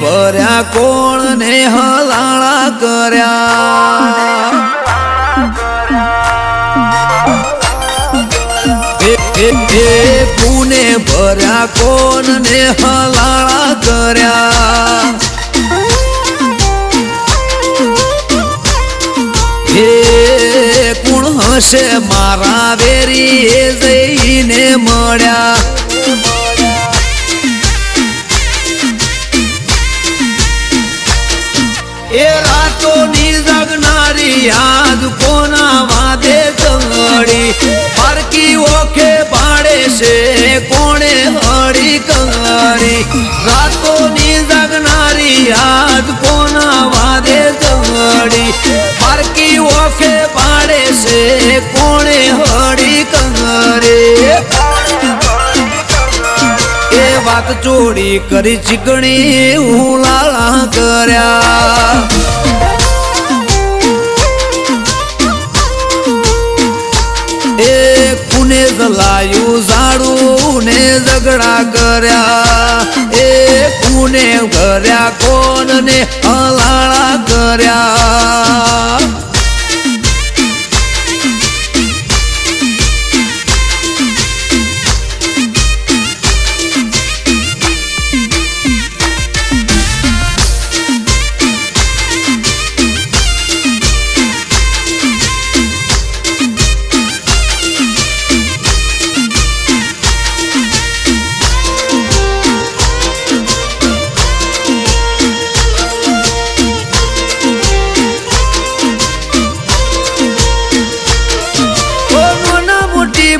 ભર્યા કોણ ને હલાળા કર્યા. પુને ભર્યા કોણ ને હલાળા કર્યા. હે કોણ હશે મારા વેરી જઈને મળ્યા. એ રાતોની જગનારી યાદ કોના વાદે કંગડી પારકી ઓખે પાડે છે, કોણે હળી કંગડી રાતોની જગનારી યાદ કોના વાદે કંગડી પારકી ઓખે પાડે છે, કોણે હળી કંગડી વાત ચોરી કરી ચીકણી હું લાળા કર્યા. જલાયું ઝાડું ને ઝઘડા કર્યા. એ કુને કર્યા કોણ ને અલાળા કર્યા.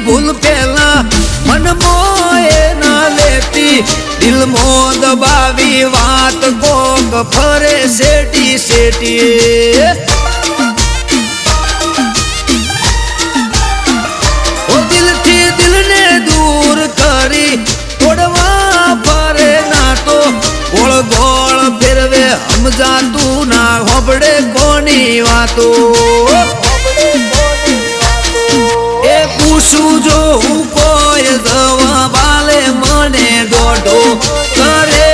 ભૂલ પેલા મન મોએ ના લેતી, દિલ મો દબાવી વાત કોક ફરે શેટી શેટી. સમજાતું ના હોબડે કોની વાતો. પૂછું જો હું કોઈ દવા બાલે મને દોઢો. કરે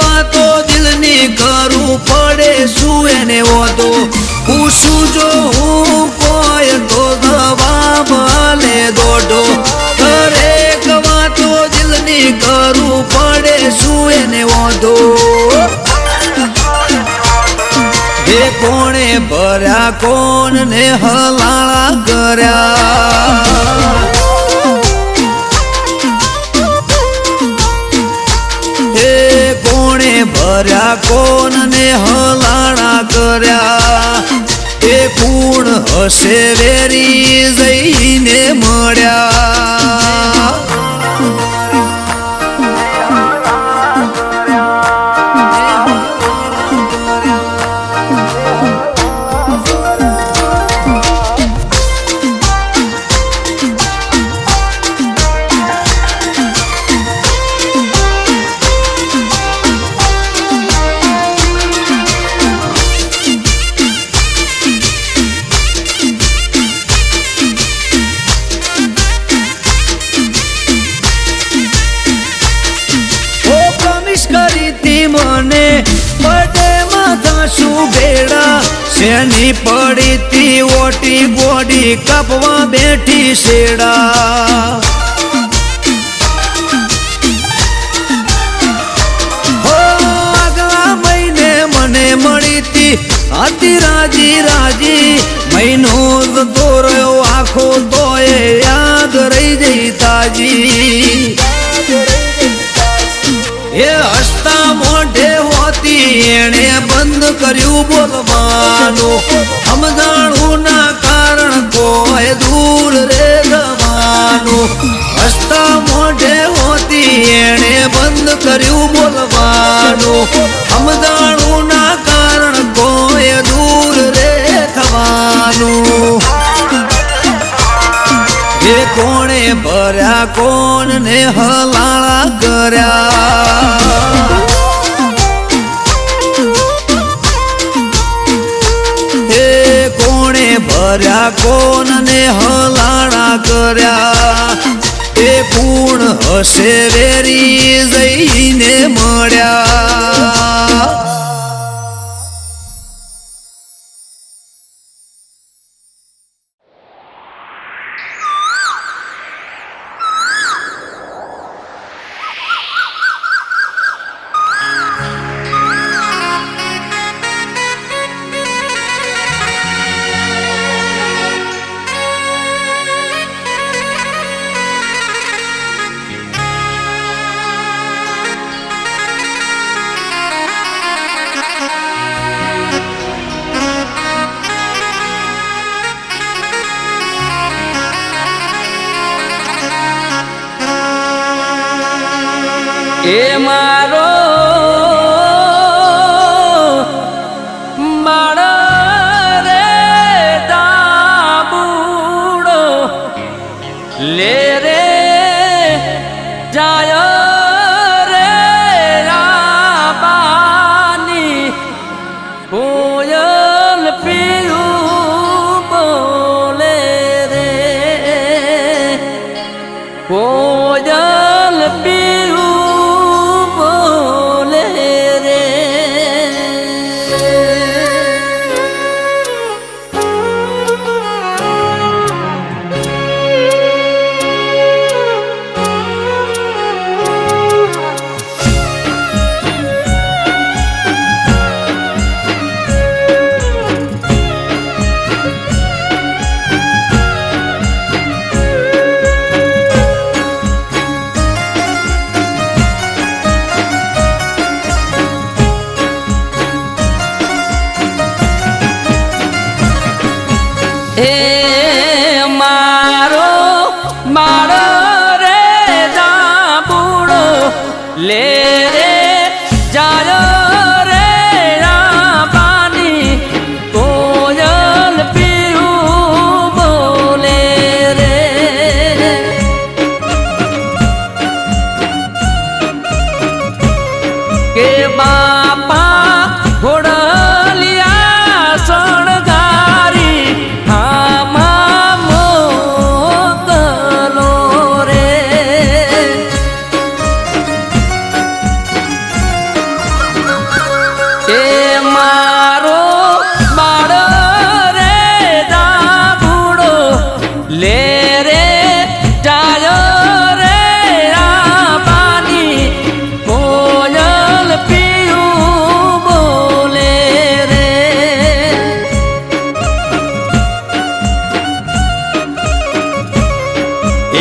વાતો દિલની કરું પડે, શું એને ઓતો પૂછું જો હું કોઈ તો બાલે દોઢો. દરેક વાતો દિલની કરું પડે, શું એને કોણે ભર્યા કોણ ને હલાળા કર્યા? હે કોણે ભર્યા કોણ ને હલાણા કર્યા? એ કોણ હશે વેરી જઈને મળ્યા? ભેડા શેની પડી તી ઓટી ગોડી કપવા બેઠી શેડા. હતી રાજી રાજી. મહિનો જતો આખો તોય યાદ રહી જઈ તાજી. એ એણે બંધ કર્યું બોલવાનું. સમજાણું ના કારણ કોઈ દૂર રે જવાનું. હસતા મોઢે હોતી એણે બંધ કર્યું બોલવાનું. સમજાણું ના કારણ કોઈ દૂર રે થવાનું એ કોણે ભર્યા કોણ ને હલાળા કર્યા? કર્યા કોનને હલાણા કર્યા? એ પૂર્ણ હશે વેરી જઈને મળ્યા. કોજલ પી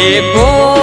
Ecco.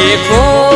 Before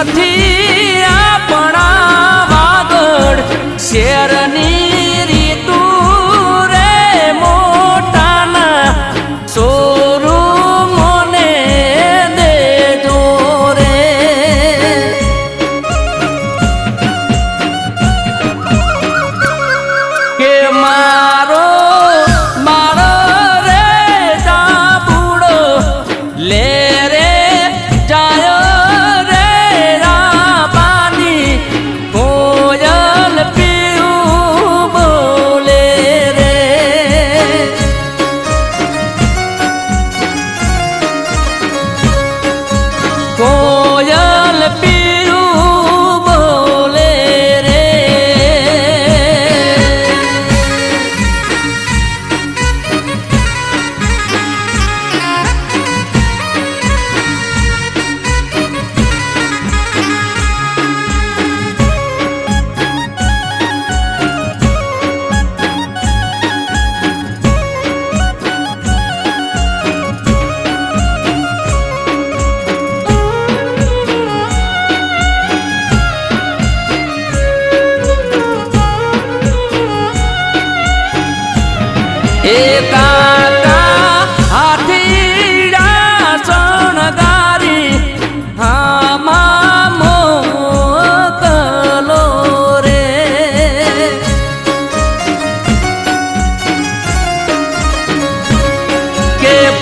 નથી આપણા વાગડ શેરની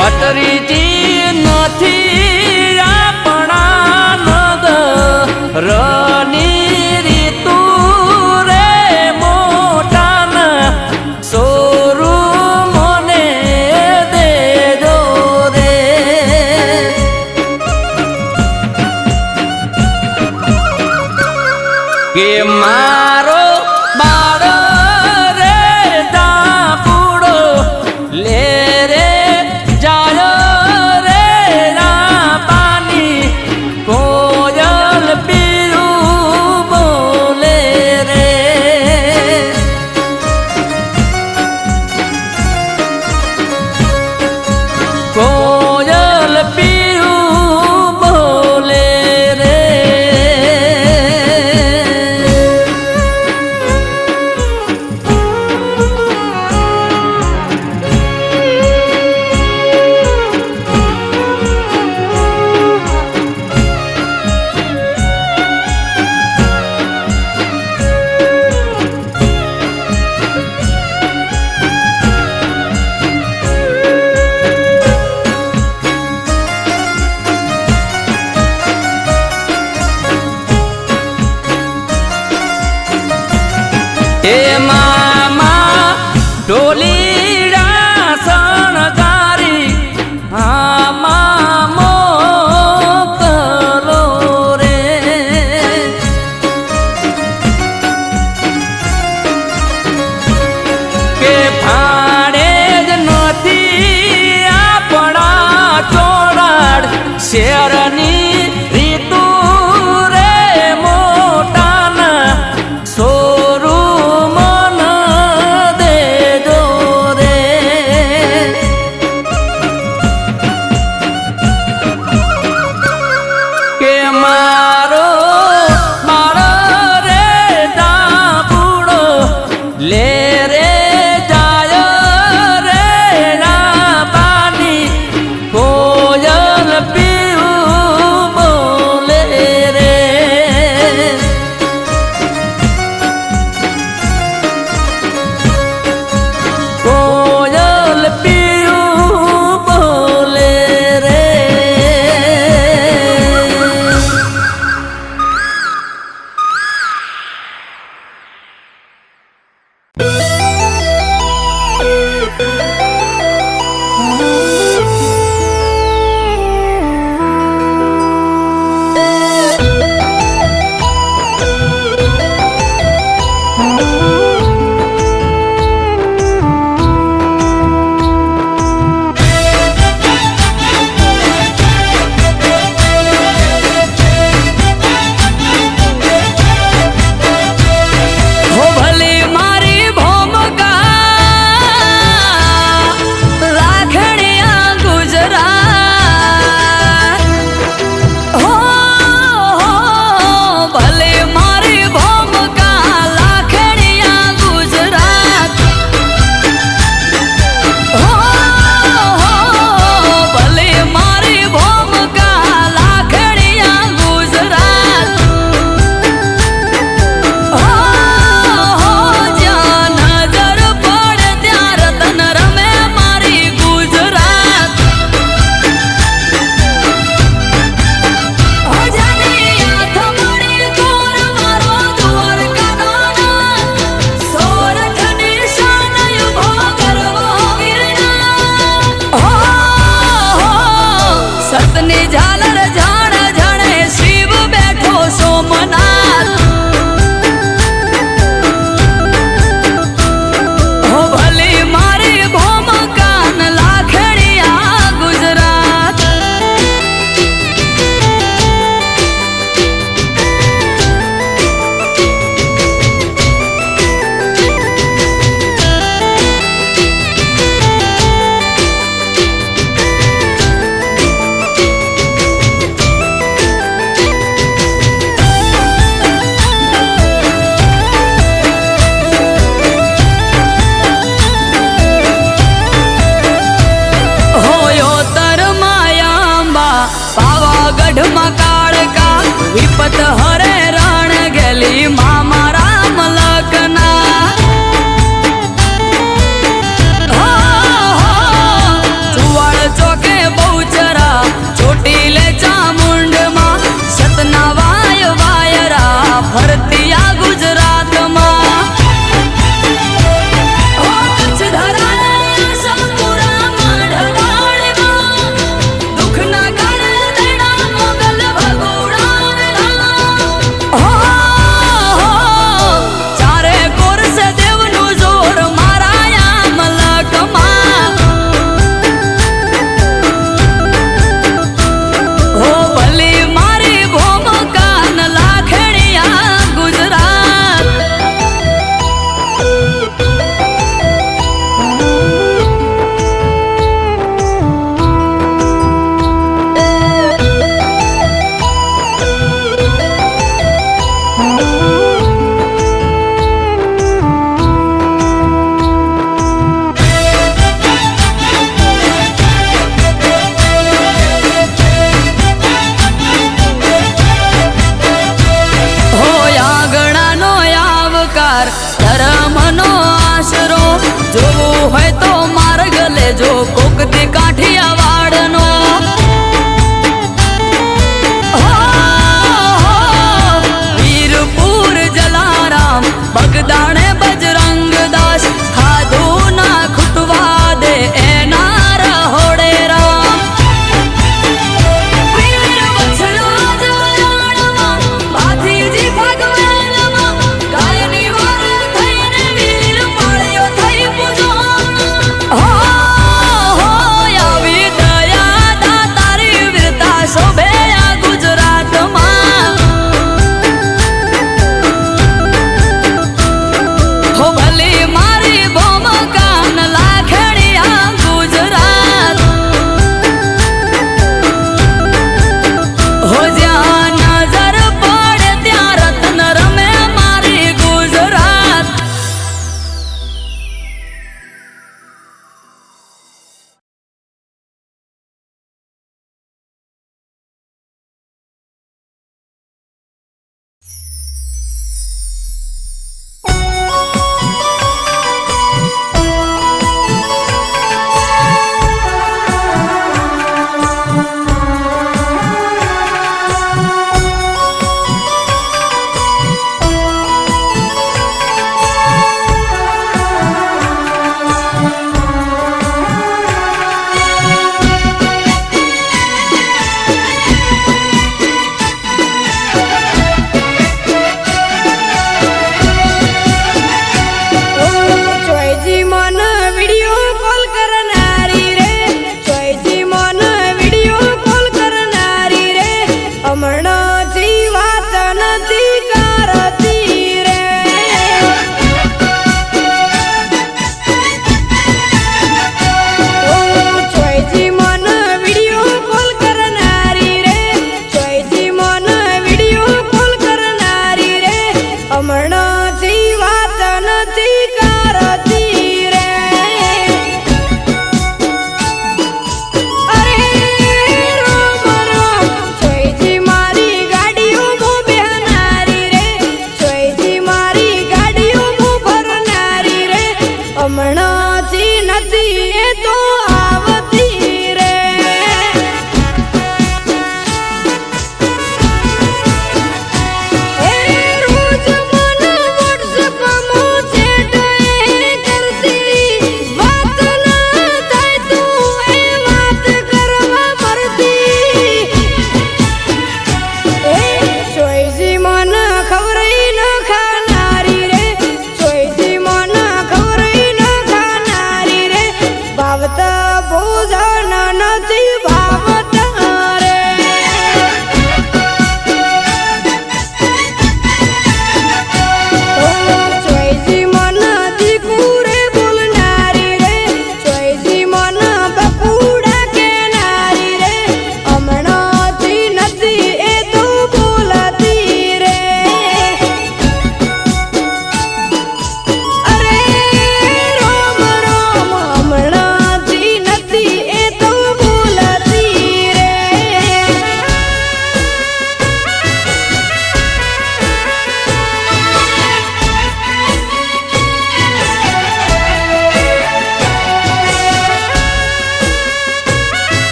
પટરી